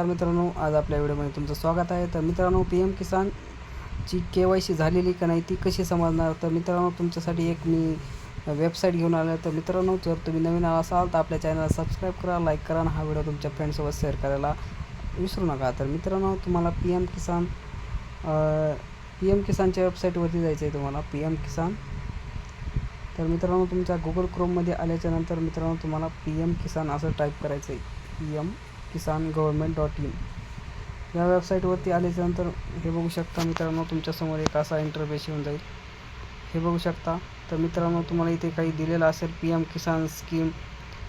तर मित्रांनो आज आपल्या व्हिडिओमध्ये तुमचं स्वागत आहे. तर मित्रांनो पी एम किसानची के वाय सी झालेली का नाही ती कशी समजणार? तर मित्रांनो तुमच्यासाठी एक मी वेबसाईट घेऊन आलो तर मित्रांनो जर तुम्ही नवीन आला असाल तर आपल्या चॅनलला सबस्क्राईब करा लाईक करा आणि हा व्हिडिओ तुमच्या फ्रेंडसोबत शेअर करायला विसरू नका. तर मित्रांनो तुम्हाला P M Kisan P M किसानच्या वेबसाईटवरती जायचं आहे तुम्हाला पी एम किसान. तर मित्रांनो तुमच्या गुगल क्रोममध्ये आल्याच्यानंतर मित्रांनो तुम्हाला पी एम किसान असं टाईप करायचं आहे P M Kisan government dot in. या वेबसाईटवरती आल्याच्यानंतर हे बघू शकता मित्रांनो तुमच्यासमोर एक असा इंटरफेस येऊन जाईल. हे बघू शकता. तर मित्रांनो तुम्हाला इथे काही दिलेलं असेल पी एम किसान स्कीम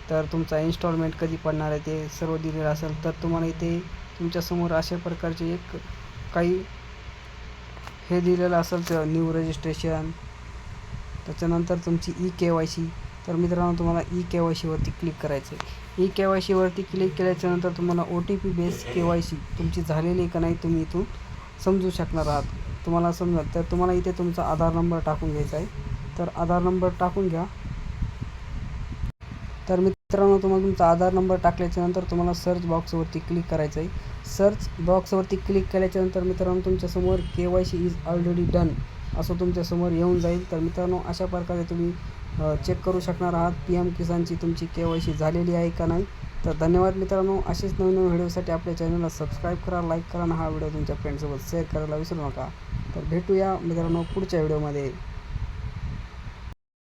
तर तुमचा इन्स्टॉलमेंट कधी पडणार आहे ते सर्व दिलेलं असेल तर तुम्हाला इथे तुमच्यासमोर अशा प्रकारचे एक काही हे दिलेलं असेल तर न्यू रजिस्ट्रेशन त्याच्यानंतर तुमची ई के वाय सी तर मित्रांनो तुम्हाला ई के वाय सीवरती क्लिक करायचं आहे ई के वाय सीवरती क्लिक केल्याच्यानंतर तुम्हाला O T P base K Y C तुमची झालेली का नाही तुम्ही इथून समजू शकणार आहात. तुम्हाला समजा तर तुम्हाला इथे तुमचा आधार नंबर टाकून घ्यायचा आहे. तर आधार नंबर टाकून घ्या. तर मित्रांनो तुम्हाला तुमचा आधार नंबर टाकल्याच्यानंतर तुम्हाला सर्च बॉक्सवरती क्लिक करायचं आहे. सर्च बॉक्सवरती क्लिक केल्याच्यानंतर मित्रांनो तुमच्यासमोर K Y C is already done असं तुमच्यासमोर येऊन जाईल. तर मित्रांनो अशा प्रकारे तुम्ही चेक करू शकणार आहात. पी एम किसानची तुमची के वाय सी झालेली आहे का नाही? तर धन्यवाद मित्रांनो. असेच नवीन नवीन व्हिडिओसाठी आपल्या चॅनलला सबस्क्राईब करा लाईक करा आणि हा व्हिडिओ तुमच्या फ्रेंडसोबत शेअर करायला विसरू नका. तर भेटूया मित्रांनो पुढच्या व्हिडिओमध्ये.